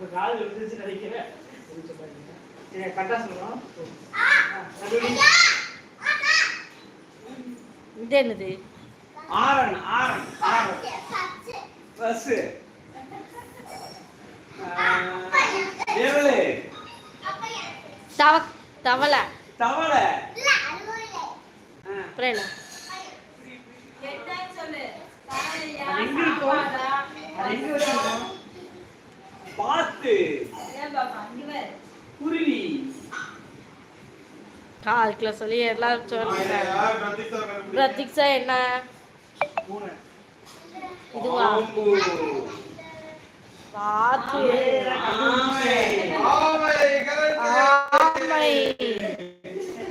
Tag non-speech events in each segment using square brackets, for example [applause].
உங்க கால் விழுந்துச்சு நினைக்கிறேன் கரெக்டா மறுபடியும். இது என்னது? Horn horn horn bus. எவ்வளவு தவ தவளை. தவளை. ஆ, அப்புறம் என்ன? அது எங்க இருக்கும்? எங்க வச்சிருக்கோம் பாத்து குருவி. கால்குல சொல்லி எல்லாம் சொல்லுங்க பிரதீக்ஷா என்ன? பூனை. இதுவா? ஆமை. ஆமை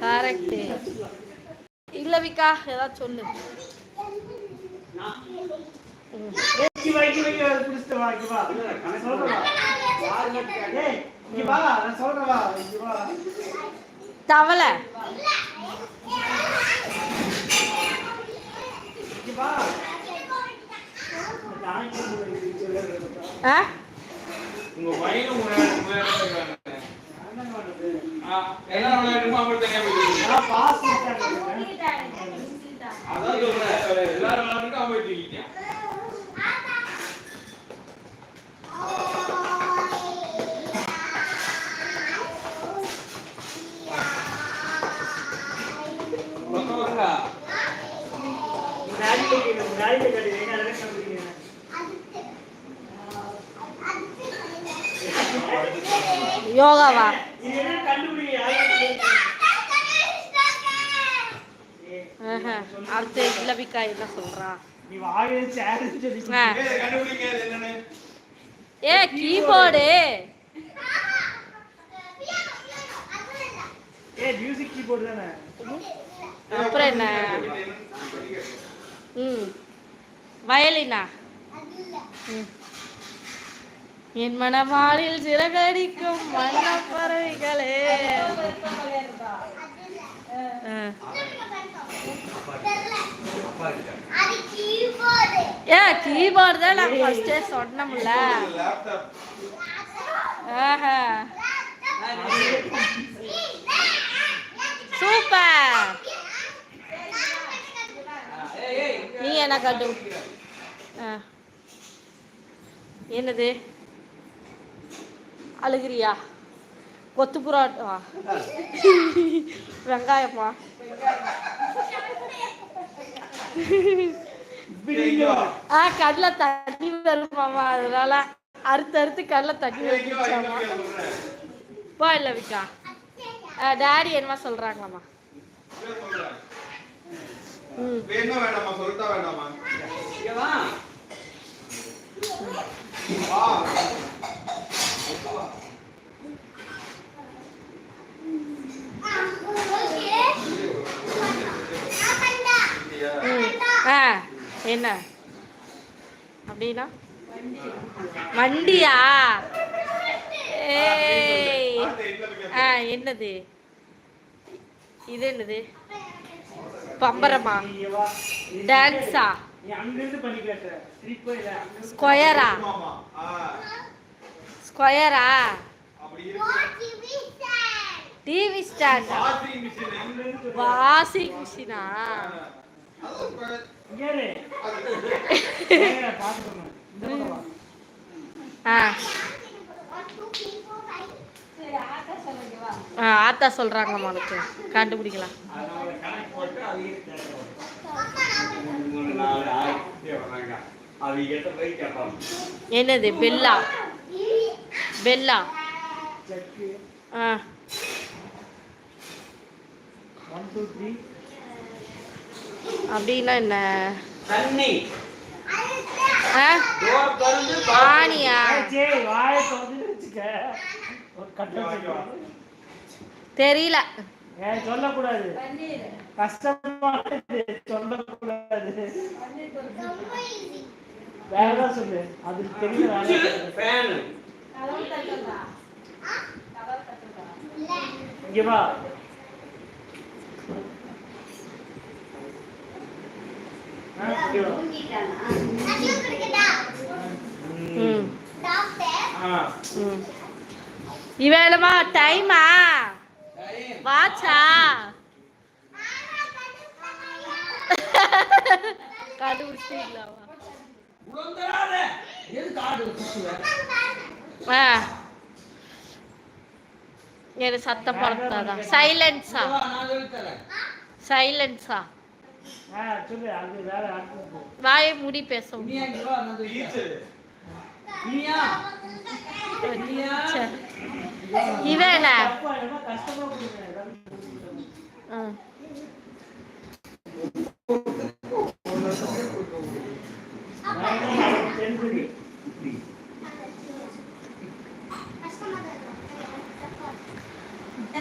கரெக்ட். இல்ல விக்கா ஏதாவது சொல்லு. ம். இங்க வா, இங்க வா, இங்க வா, புடிச்சிட்டு வா, இங்க வா. நான் சொல்றேன் வா. ஏய், இங்க வா, நான் சொல்றேன் வா, இங்க வா. தவளை இங்க வா. நானே சொல்றேன். ஆ உங்க பையனும் முன்னாடி முன்னாடி சொல்றாங்க. நான் என்ன பண்றது? ஆ, எல்லா விளையாட்டுக்கும் அப்படி தனியா போயிட்டு நான் pass பண்ணிட்டேன். அதான் சொல்றேன் எல்லா விளையாட்டுக்கும் அவன் போயிட்டு ஆ. ஏய், கண்டுபிடிங்க இது என்னன்னு ஏ கீபோர்டு அப்புறம் என்ன? ம். வயலினா? ம். என் மனமாளில் சிறகடிக்கும் வண்ண பறவைகளே ஆ. ஏ கீபோர்டு தான் நான் ஃபர்ஸ்டே சொன்னோம்ல ஆஹா. சூப்பர். நீ என்ன கட்டு? ஆ. என்னது? அழுகிறியா? கொத்து புரோட்டா வெங்காயமா? ஆ கடலை தண்ணி வருமாமா அதனால அறுத்து அறுத்து கடலை தண்ணி வந்துச்சாமா போ இல்லை விக்கா டேடி என்னமா சொல்றாங்களாமா. வேண்டாமா? ஆ என்ன? அப்படின்னா? வண்டியா? ஏய். ஆ என்னது? இது என்னது? பம்பரமா? டான்ஸா? ஸ்கொயரா? ஸ்கொயரா? டிவி ஸ்டாண்டா வாஷிங் மிஷின் [laughs] ஆத்தா சொல்றாங்கம்மா உனக்கு. கண்டுபிடிக்கலாம். என்னது பெல்லா? டூ த்ரீ அப்படின்னா என்ன? தண்ணி. ஆ? டோர் திறந்து ஆணியா சரி வாயை திறந்து வச்சுக்க. ஒரு கட்டை வச்சுக்கோ. தெரியல. சொல்லக்கூடாது. கஷ்டமானது சொல்லக்கூடாது. வேற சொல்லு. அது தெரியல இங்க வா. ஆ, இங்க வா. ம். ஆ. [laughs] ம் இவேளமா டைமா வாச்சா கண்டுபிடிச்சிங்களா ஆ. எனக்கு சத்தம் படுத்தாதான் சைலன்ஸா சைலன்ஸா ஆ சொல்லு அது வேற அடுத்தது போ. வாயை மூடி பேச. டீச்சர். இவன தப்பா என்னமோ கஷ்டமா கொடுங்க ம். தெரிஞ்சுது நானு சரி,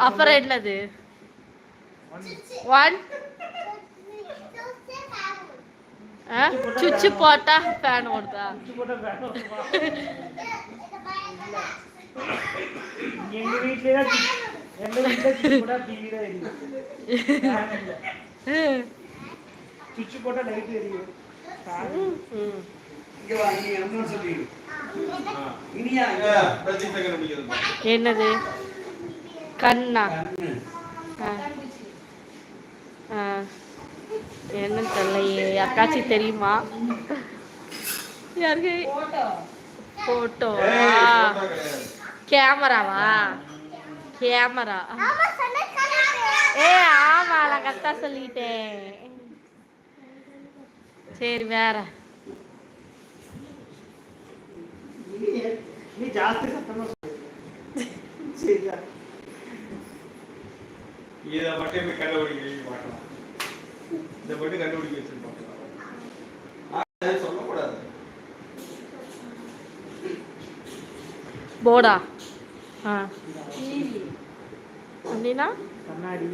அப்புறம் என்னது? ஒன் சுச்சு போட்டா ஃபேன் ஓடுதா? எங்க வீட்ல டிவி தான் எரியும். சுவிட்ச் போட்டா லைட் எரியும் [laughs] ஆ, பிரதீப் எங்க நம்பிக்கிறது? என்னது? கண்ணா? ஆ. ஆ. என்னன்னு தெரியலையே. யாருக்காச்சும் தெரியுமா? யாருக்கு? போட்டோ. ஏய், photo கிடையாது. கேமராவா? கேமரா. ஏ ஆமா நான் கரெக்டா சொல்லிட்டேன். சரி வேற. நீ- நீ ஜாஸ்தி சத்தமா சொல்லு. சரியா இதை மட்டும் போய் கண்டுபிடிக்க வைக்க மாட்டோம். இதை மட்டும் கண்டுபிடிக்க. ஆ, அதை சொல்லக்கூடாது போர்டா ஆ அப்படின்னா கண்ணாடி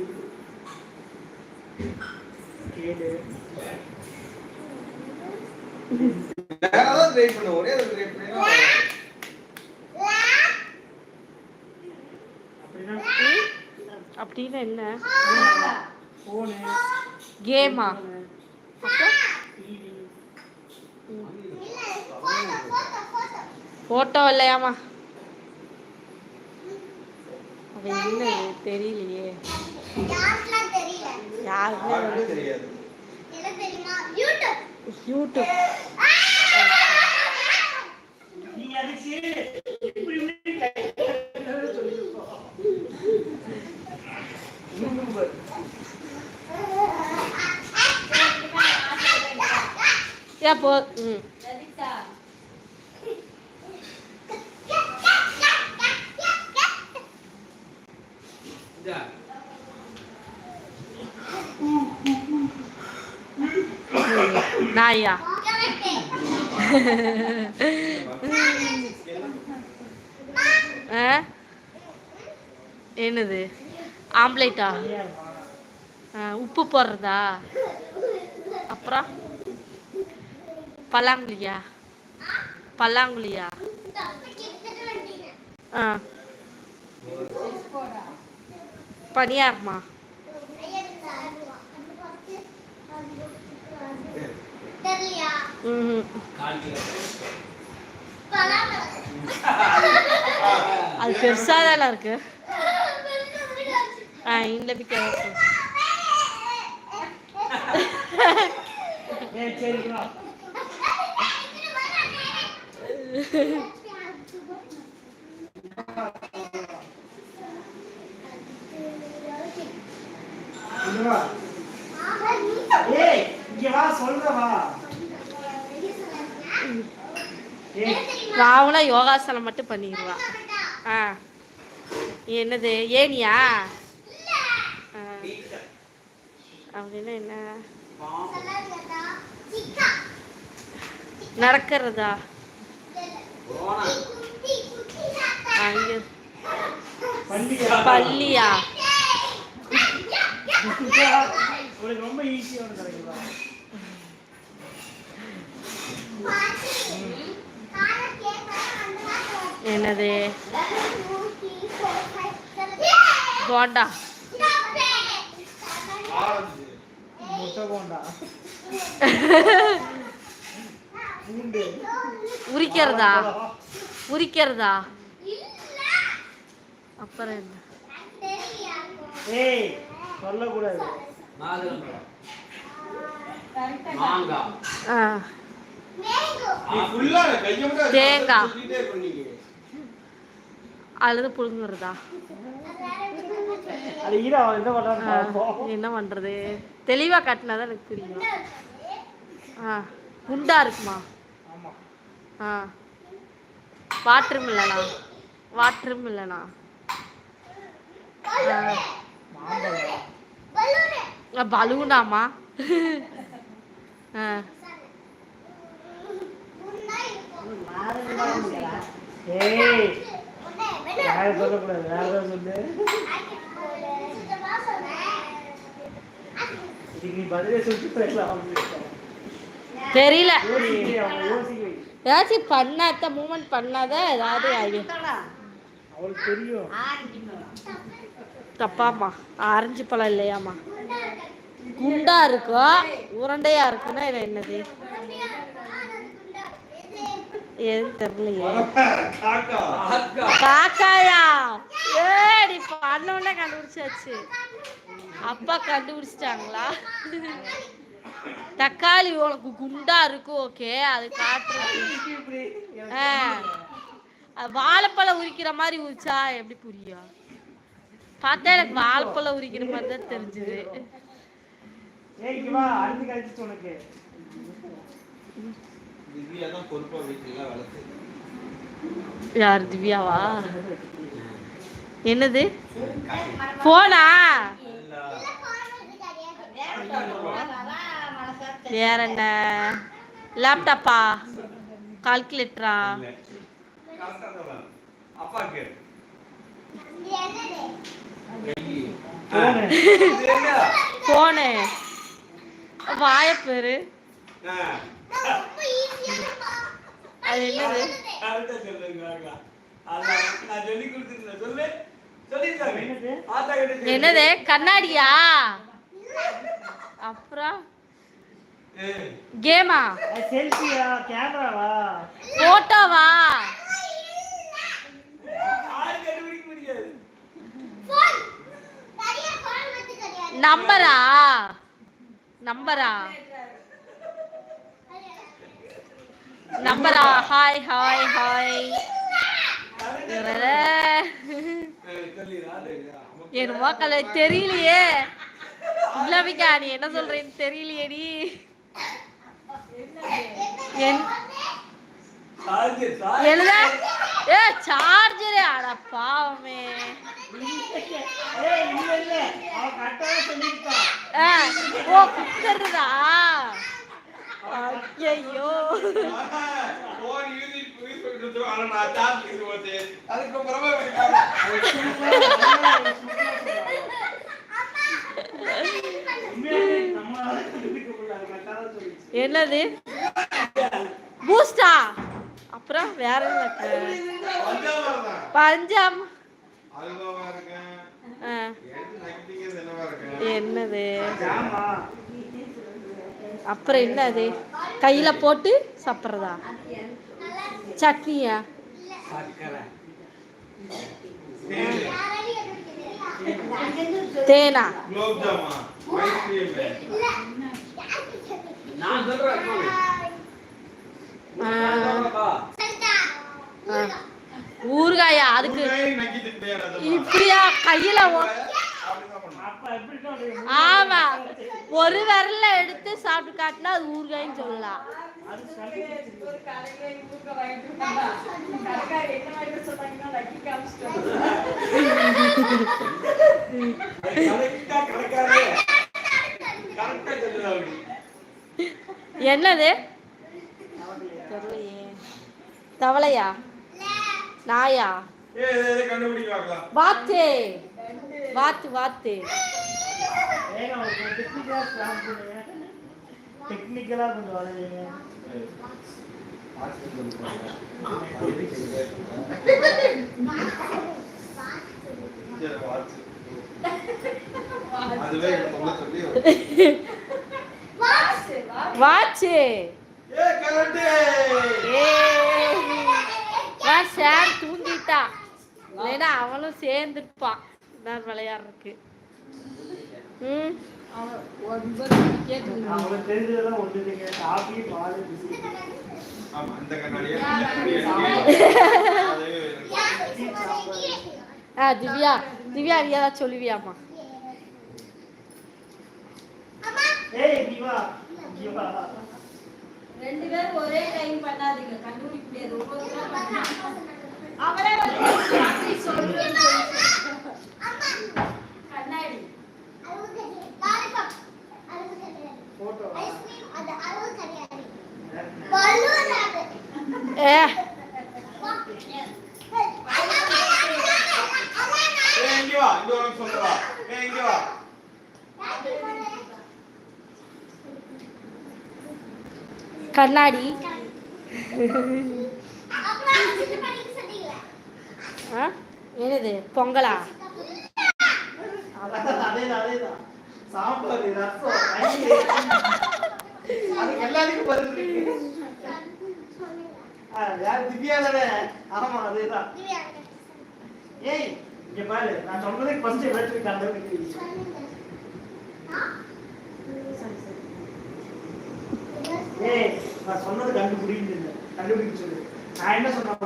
ஒரே ஒரு ட்ரை பண்ணினா அப்படின்னா அப்படின்னு என்ன? கேமா டிவி போட்டோ இல்லையாமா அது என்ன தெரியலையே. யாருமே யாருக்குமே தெரியாது. யூடியூப். போ. ம். நாயா. ஆ? என்னது? ஆம்லேட்டா ஆ, உப்பு போடுறதா அப்புறம் பல்லாங்குழியா? பல்லாங்குழியா? ஆ. பனியாரமா? ம் அது பெருசாக தானே இருக்கு. ஆ இந்த பிக்க சரி வா. இங்க வா. ஏய், இங்க வா, சொல்றேன் வா. ஏய், ராவணா யோகாசனம் மட்டும் பண்ணிடுவா. ஆ. என்னது? ஏனியா ஆ. அப்படின்னா என்ன? நடக்கிறதா? பள்ளியா? உனக்கு ரொம்ப கிடைக்குதா என்னது? போண்டா. முட்டை போண்டா. [laughs] பூண்டு. உரிக்கிறதா? உரிக்கிறதா? அப்புறம் என்ன? ஏய் சொல்லக்கூடாது. தேங்காய். அல்லது புழுங்குறதா? என்ன பண்றது? தெளிவா காட்டினாதான் எனக்கு புரியும் ஆ குண்டா இருக்குமா? ஆ. வாட்டர் மில்லனா வாட்டர் மில்லனா பலூனாமா தெரியல. ஏதாச்சும் பண்ணாத மூமெண்ட் பண்ணாதான் ஏதாவது ஐடியா அவளுக்கு தெரியும். தப்பாம்மா. ஆரஞ்சு பழம் இல்லையாம்மா. குண்டா இருக்கும் உருண்டையா இருக்குன்னா இது என்னது? எது தெரியலையே. காக்கா. காக்காயா? ஏடி பண்ணோன்னே கண்டுபிடிச்சாச்சு. அப்பா கண்டுபிடிச்சிட்டாங்களா? தக்காளி உனக்கு குண்டா இருக்கு ஓகே அது. அது வாழைப்பழம் உரிக்கிற மாதிரி உரிச்சா எப்படி புரியும்? பார்த்தா எனக்கு வாழைப்பழம் உரிக்கிற மாதிரி தான் தெரிஞ்சுது. யார் திவ்யாவா? என்னது? போனா? வேற என்ன? லேப்டாப்பா கால்குலேட்டரா அப்பாக்கு போனு போனு அது என்னது? என்னது? கண்ணாடியா? அப்புறம்? கேமா. செல்ஃபியா? கேமராவா? போட்டோவா? நம்பரா? நம்பரா? நம்பரா? Hi hi hi. என்னமோ கலை தெரியலையே. இல்லாமிக்கா நீ என்ன சொல்றேன்னு தெரியலையேடி. என் எழுத. ஏ சார்ஜரே அட பாவமே. ஓ குத்துறதா ஐயோ உண்மையாவே நம்மளால கண்டுபிடிக்க முடியல அது கரெக்டா தான் சொல்லிச்சு என்னது? பூஸ்டா? அப்புறம் வேற என்ன? பஞ்சாம். என்னது? அப்புறம் என்னது? கையில போட்டு சாப்பிட்றதா? சட்னியா? தேனா. ஊறுகாயா அதுக்கு இப்படியா? கையில ஆமா. ஒரு விரல்ல எடுத்து சாப்பிட்டு காட்டினா அது ஊறுகாய்ன்னு சொல்லலாம். என்னது? தவளையா? நாயா? வாத்து. வாத்து வாத்து. ஏங்க ஒரு டெக்னிக்கலா பிளான் பண்ணுங்க டெக்னிக்கலா கொஞ்சம் வாட்சு ஏ கரண்ட். ஏ வா சார் தூங்கிட்டா? இல்லைன்னா அவளும் சேர்ந்துருப்பான் நான் விளையாடுறதுக்கு. ம். அவங்களுக்கு தெரிஞ்சதெல்லாம் ஒண்ணு இல்லைங்க. காபி பால் பிஸ்கட் ஆமா கண்ணாடியே. ஆ திவ்யா. திவ்யா நீ ஏதாவது ஏய் வா ரெண்டு பேரும் ஒரே டைம் பண்ணாதீங்க. கண்டுபிடிக்க முடியாது. அவரே வந்து. கண்ணாடி. கண்ணாடி. ஆ? என்னது? பொங்கலா? அதேதான் அதேதான். சாம்பார் ரசம் அதுக்கு எல்லாத்துக்கும் பதில் இருக்கு. யார் திவ்யா தானே ஆமா அதேதான். ஏய் இங்க பாரு நான் சொன்னதுக்கு ஃபர்ஸ்ட் எலக்ட்ரிக் ஏய் நான் சொன்னது கண்டுபிடிக்கிறது கண்டுபிடிக்க சொல்லு. நான் என்ன சொன்ன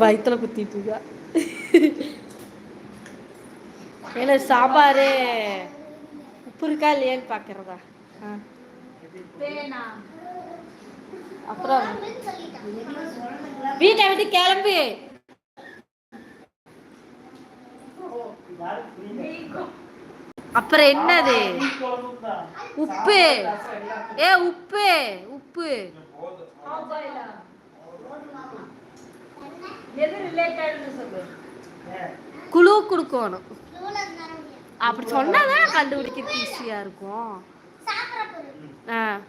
வயிற்றுல குத்திட்டு இருக்கா? எனக்கு சாம்பார்? உப்பு இருக்கா இல்லையான்னு பார்க்கறதா அப்புறம்? வீட்டை விட்டு கிளம்பு? அப்புறம் என்னது. உப்பு. ஏ உப்பு உப்பு? குழு கொடுக்கணும். அப்படி சொன்னாதான் கண்டுபிடிக்கிறது ஈஸியா இருக்கும். ஆ.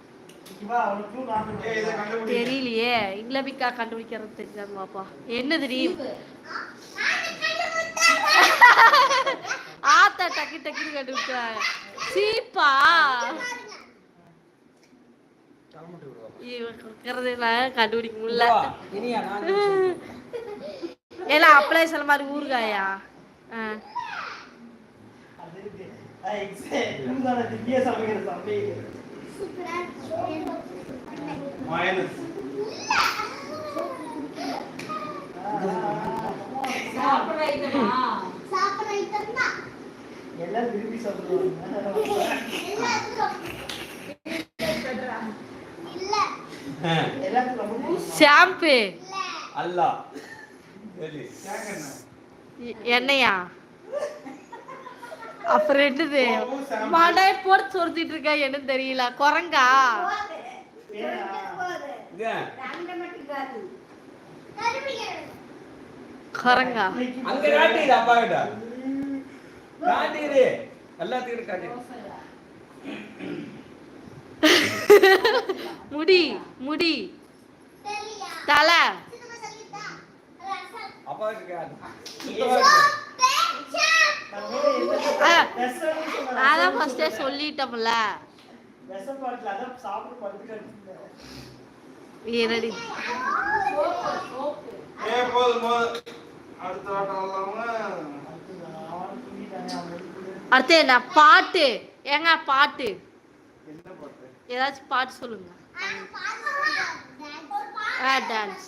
தெரியலையே. இல்லபிக்கா கண்டுபிடிக்கிறது தெரியாது பாப்பா. என்னது நீ ஆத்தா டக்கு டக்குன்னு கண்டுபிடிச்சாங்க சீப்பா? கண்டுபிடிக்க முடியல. ஏன்னா அப்படியே சில மாதிரி ஊறுகாயா? ஆ. அது இருக்கு. ஆ, எக்ஸே, இவங்கதானே திவ்யா சமைக்கிற சமையல். மைனஸ் எல்லாம் விரும்பி சாப்பிடுவாங்க. ஷாம்பு அல்ல. எண்ணெயா? அப்புறம் என்னது? மடை போட்டு சொருத்திட்டு இருக்கா என்னன்னு தெரியல. குரங்கா? குரங்கா? அங்க காட்டிடு அப்பா கிட்ட. காட்டிடு எல்லாத்துக்கும் காட்டிடு முடி முடி. தலை. அப்பா கிட்ட காட்டு நான் வேற எந்த- ஆ. விஷம்னு சொன்னா அதான் ஃபர்ஸ்டே சொல்லிட்டோம்ல. என்னடி ஏ போதும் போதும். அடுத்த இல்லாம. அடுத்து என்ன பாட்டு? ஏங்க பாட்டு? என்ன பாட்டு? ஏதாச்சும் பாட்டு சொல்லுங்க. ஆ டான்ஸ்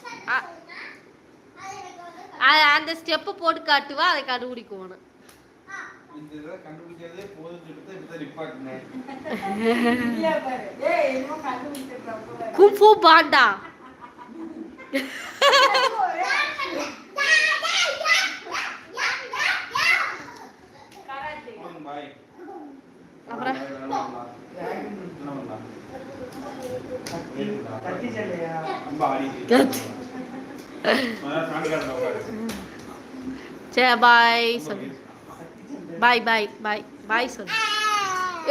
அந்த ஸ்டெப்பு போட்டு காட்டுவா அதை கண்டுபிடிக்கணும் இந்த இதை கண்டுபிடிக்கிறதே போதும் சொல்லிட்டு நிப்பாட்டினேன் கும்பு பாண்டா. சரி பாய். சொல்லு பாய் பாய் பாய் பாய் சொல்லு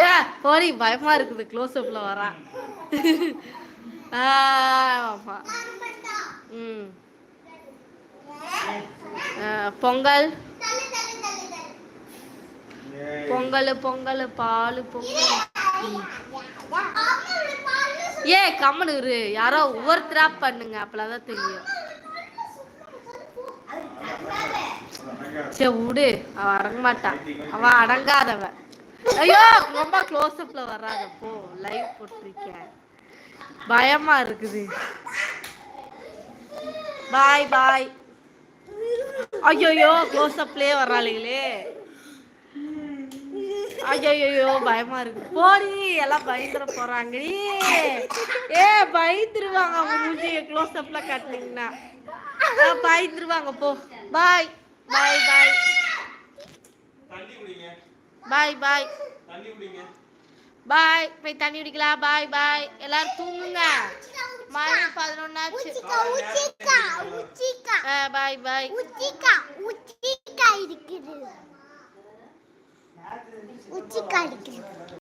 ஏ போரி பயமா இருக்குது. க்ளோஸ் அப்ல வரா. ஆ, ம். பொங்கல். பொங்கல் பொங்கல் பால் பொங்கல். ஏ கம்மனு இரு. யாரோ ஒவ்வொருத்தரா பண்ணுங்க. அப்பதான் தெரியும். சரி விடு அவ அடங்க மாட்டான் அவன் அடங்காதவன் ஐயோ ரொம்ப க்ளோஸ் அப்ல வராத. போ லைவ் போட்டிருக்கேன். பயமா இருக்குது. பாய் பாய் ஐயோயோ க்ளோஸ் அப்லயே வர்றாளுங்களே ஐயோயோ பயமா இருக்கு போடி எல்லாம் பயந்துட போறாங்கடி ஏ பயந்துருவாங்க. அவங்க மூஞ்சிய க்ளோஸ் அப்ல காட்டினீங்கன்னா. பயந்துருவாங்க. போ. பாய் பாய் பாய் தண்ணி குடிங்க. பாய் பாய் தண்ணி குடிங்க. பாய் போய் தண்ணி குடிக்கலாம். பாய் பாய் எல்லாரும் தூங்குங்க. மணி பதினொன்னாச்சு. பாய் பாய் உச்சிக்கா இருக்குது. உச்சிக்கா இருக்குது.